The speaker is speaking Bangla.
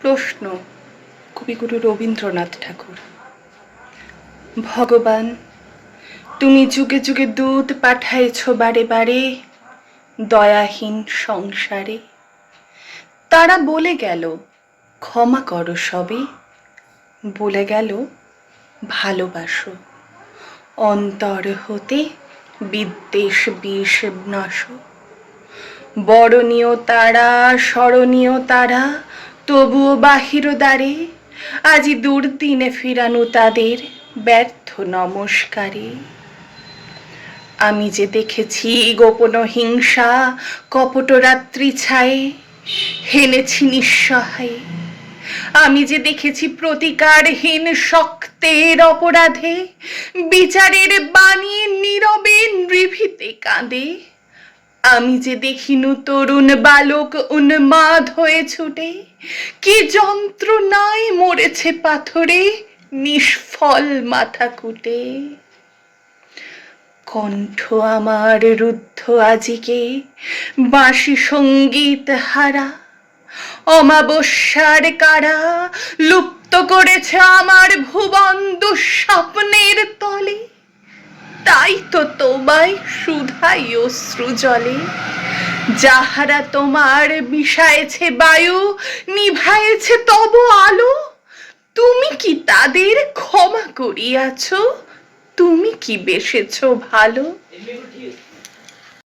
প্রশ্ন, কবিগুরু রবীন্দ্রনাথ ঠাকুর। ভগবান, তুমি যুগে যুগে দুধ পাঠাইছ বারে বারে, দয়াহীন সংসারে। তারা বলে গেল, ক্ষমা করো সবে। বলে গেল, ভালোবাসো। অন্তর হতে বিদ্বেষ বিষ নাশ। বরণীয় তারা, স্মরণীয় তারা তবুও বাহির দ্বারে আজি দুর্দিনে ফিরানো তাদের ব্যর্থ নমস্কারে। আমি যে দেখেছি গোপন হিংসা কপট রাত্রি ছায়ে, হেনেছি নিঃসহায়। আমি যে দেখেছি প্রতিকারহীন শক্তের অপরাধে, বিচারের বাণী নীরবে নিভৃতে কাঁদে। আমি যে দেখিনু তরুণ বালক উন্মাদ হয়ে ছুটে, কি যন্ত্রণায় মরেছে পাথরে, নিষ্ফল মাথা কুটে। কণ্ঠ আমার রুদ্ধ আজিকে, বাঁশি সংগীত হারা, অমাবস্যার কারা লুপ্ত করেছে আমার ভুবন দুঃস্বপ্নের তলে। তাই তো তোমায় সুধাই অশ্রু জলে যাহারা তোমার মিশায়েছে বায়ু, নিভায়েছে তব আলো। তুমি কি তাদের ক্ষমা করিয়াছ? তুমি কি বেসেছ ভালো?